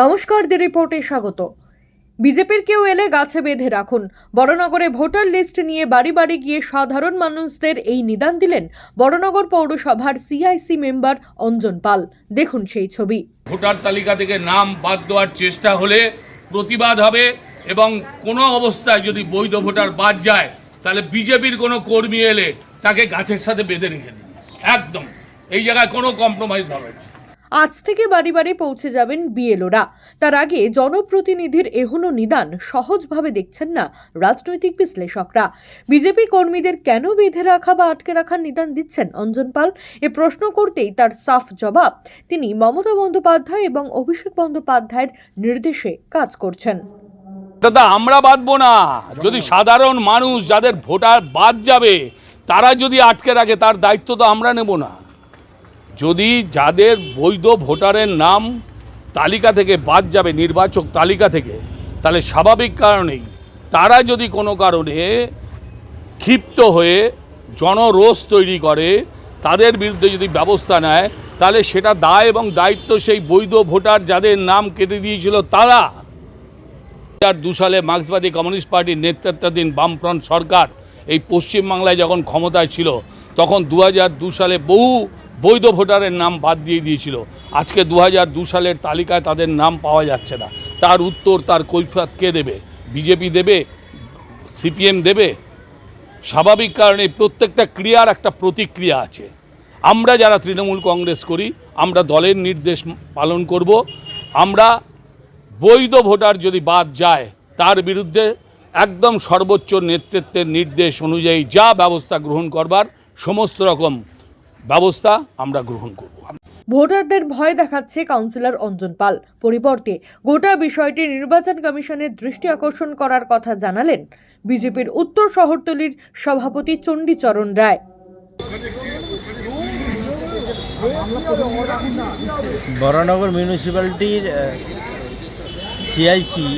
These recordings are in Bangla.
নমস্কার দি রিপোর্টে স্বাগত। বিজেপির কেউ এলে গাছে বেঁধে রাখুন। বড়নগরে ভোটার লিস্ট নিয়ে বাড়ি বাড়ি গিয়ে সাধারণ মানুষদের এই নিদান দিলেন বড়নগর পৌরসভার সিআইসি মেম্বার অঞ্জন পাল। দেখুন সেই ছবি। ভোটার তালিকা থেকে নাম বাদ দেওয়ার চেষ্টা হলে প্রতিবাদ হবে এবং কোনো অবস্থায় যদি বৈধ ভোটার বাদ যায়, তাহলে বিজেপির কোনো কর্মী এলে তাকে গাছের সাথে বেঁধে রেখে দিন। একদম। এই জায়গায় কোনো কম্প্রোমাইজ হবে না। আজ থেকে বাড়ি বাড়ি পৌঁছে যাবেন বিএলওরা। তার আগে জনপ্রতিনিধির এহনো নিদান সহজভাবে দেখছেন না রাজনৈতিক বিশ্লেষকরা। বিজেপি কর্মীদের কেন বেঁধে রাখা বা আটকে রাখার নিদান দিচ্ছেন অঞ্জন পাল? এ প্রশ্ন করতেই তার সাফ জবাব তিনি মমতা বন্দ্যোপাধ্যায় এবং অভিষেক বন্দ্যোপাধ্যায়ের নির্দেশে কাজ করছেন। দাদা, আমরা বাঁধবো না। যদি সাধারণ মানুষ যাদের ভোটার বাদ যাবে, তারা যদি আটকে রাখে, তার দায়িত্ব তো আমরা নেব না। যদি যাদের বৈধ ভোটারের নাম তালিকা থেকে বাদ যাবে, নির্বাচক তালিকা থেকে, তাহলে স্বাভাবিক কারণেই তারা যদি কোনো কারণে ক্ষিপ্ত হয়ে জনরোষ তৈরি করে, তাদের বিরুদ্ধে যদি ব্যবস্থা নেয়, তাহলে সেটা দায় এবং দায়িত্ব সেই বৈধ ভোটার যাদের নাম কেটে দিয়েছিল তারা। হাজার দু সালে মার্ক্সবাদী কমিউনিস্ট পার্টির নেতৃত্বাধীন বামফ্রন্ট সরকার এই পশ্চিমবাংলায় যখন ক্ষমতায় ছিল, তখন দু দু সালে বহু বৈধ ভোটারের নাম বাদ দিয়ে দিয়েছিল। আজকে দু দু সালের তালিকায় তাদের নাম পাওয়া যাচ্ছে না। তার উত্তর, তার কৈফিয়ত কে দেবে? বিজেপি দেবে? সিপিএম দেবে? স্বাভাবিক কারণে প্রত্যেকটা ক্রিয়ার একটা প্রতিক্রিয়া আছে। আমরা যারা তৃণমূল কংগ্রেস করি, আমরা দলের নির্দেশ পালন করব। আমরা বৈধ ভোটার যদি বাদ যায়, তার বিরুদ্ধে একদম সর্বোচ্চ নেতৃত্বের নির্দেশ অনুযায়ী যা ব্যবস্থা গ্রহণ করবার সমস্ত রকম ব্যবস্থা আমরা গ্রহণ করব। ভোটারদের ভয় দেখাচ্ছে কাউন্সিলর অঞ্জন পাল। পরিবর্তে গোটা বিষয়টি নির্বাচন কমিশনের দৃষ্টি আকর্ষণ করার কথা জানালেন বিজেপির উত্তর শহরতলির সভাপতি চণ্ডীচরণ রায়। বরানগর মিউনিসিপ্যালিটির সিআইসি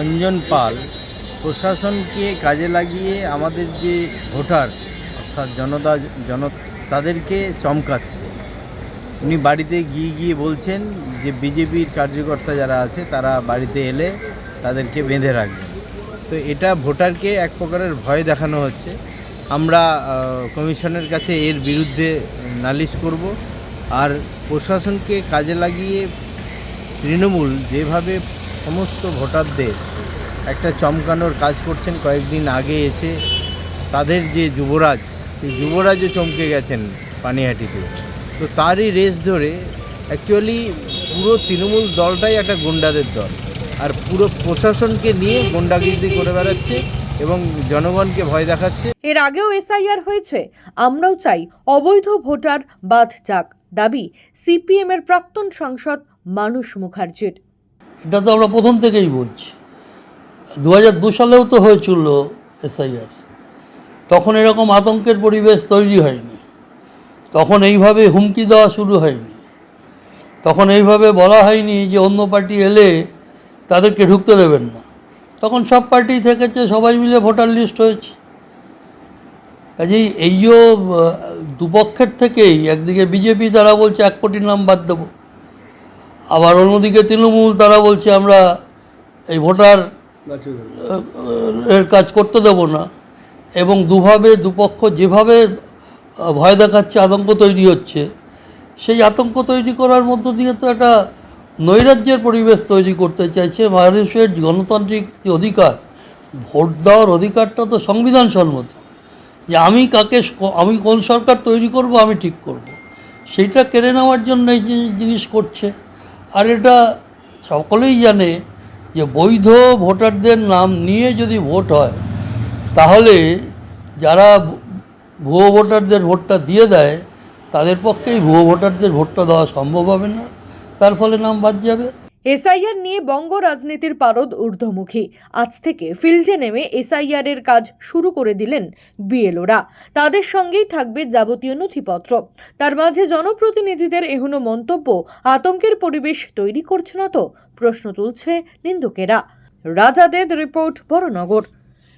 অঞ্জন পাল প্রশাসনকে কাজে লাগিয়ে আমাদের যে ভোটার অর্থাৎ জনতা জন তাদেরকে চমকাচ্ছে। উনি বাড়িতে গিয়ে গিয়ে বলছেন যে, বিজেপির কার্যকর্তা যারা আছে, তারা বাড়িতে এলে তাদেরকে বেঁধে রাখবে। তো এটা ভোটারকে এক প্রকারের ভয় দেখানো হচ্ছে। আমরা কমিশনের কাছে এর বিরুদ্ধে নালিশ করব আর প্রশাসনকে কাজে লাগিয়ে তৃণমূল যেভাবে সমস্ত ভোটারদের একটা চমকানোর কাজ করছেন কয়েকদিন আগে এসে, তাদের যে যুবরাজ সেই যুবরাজও চমকে গেছেন পানিহাটিতে। তো তারই রেস ধরে অ্যাকচুয়ালি পুরো তৃণমূল দলটাই একটা গুন্ডাদের দল। আর পুরো প্রশাসনকে নিয়ে গুন্ডাগিরি করে বেড়াচ্ছে এবং জনগণকে ভয় দেখাচ্ছে। এর আগেও এসআইআর হয়েছে আমরাও চাই অবৈধ ভোটার বাদ যাক। দাবি সিপিএম এর প্রাক্তন সাংসদ মানুষ মুখার্জির। এটা তো আমরা প্রথম থেকেই বলছি। দু হাজার দু সালেও তো হয়েছিল এসআইআর তখন এরকম আতঙ্কের পরিবেশ তৈরি হয়নি। তখন এইভাবে হুমকি দেওয়া শুরু হয়নি। তখন এইভাবে বলা হয়নি যে অন্য পার্টি এলে তাদেরকে ঢুকতে দেবেন না। তখন সব পার্টি থেকেছে সবাই মিলে ভোটার লিস্ট হয়েছে। কাজেই আহ, দুপক্ষের থেকেই একদিকে বিজেপি তারা বলছে এক কোটি নাম বাদ দেবো আবার অন্যদিকে তৃণমূল তারা বলছে আমরা এই ভোটার কাজ করতে দেব না। এবং দুভাবে, দুপক্ষ যেভাবে ভয় দেখাচ্ছে, আতঙ্ক তৈরি হচ্ছে, সেই আতঙ্ক তৈরি করার মধ্য দিয়ে তো একটা নৈরাজ্যের পরিবেশ তৈরি করতে চাইছে মানুষের গণতান্ত্রিক যে অধিকার, ভোট দেওয়ার অধিকারটা তো সংবিধান সম্মত যে আমি কাকে আমি কোন সরকার তৈরি করব, আমি ঠিক করব। সেইটা কেড়ে নেওয়ার জন্য এই জিনিস করছে আর এটা সকলেই জানে যে বৈধ ভোটারদের নাম নিয়ে যদি ভোট হয় তাহলে যারা ভুয়ো ভোটারদের ভোটটা দিয়ে দেয়, তাদের পক্ষেই ভুয়ো ভোটারদের ভোটটা দেওয়া সম্ভব হবে না। তার ফলে নাম বাদ যাবে। এসআইআর নিয়ে বঙ্গ রাজনীতির পারদ ঊর্ধ্বমুখী। আজ থেকে ফিল্ডে নেমে এসআইআর এর কাজ শুরু করে দিলেন বিএলওরা। তাদের সঙ্গেই থাকবে যাবতীয় নথিপত্র। তার মাঝে জনপ্রতিনিধিদের এহনো মন্তব্য, আতঙ্কের পরিবেশ তৈরি করছে না তো প্রশ্ন তুলছে নিন্দুকেরা। রাজাদের রিপোর্ট বড়নগর।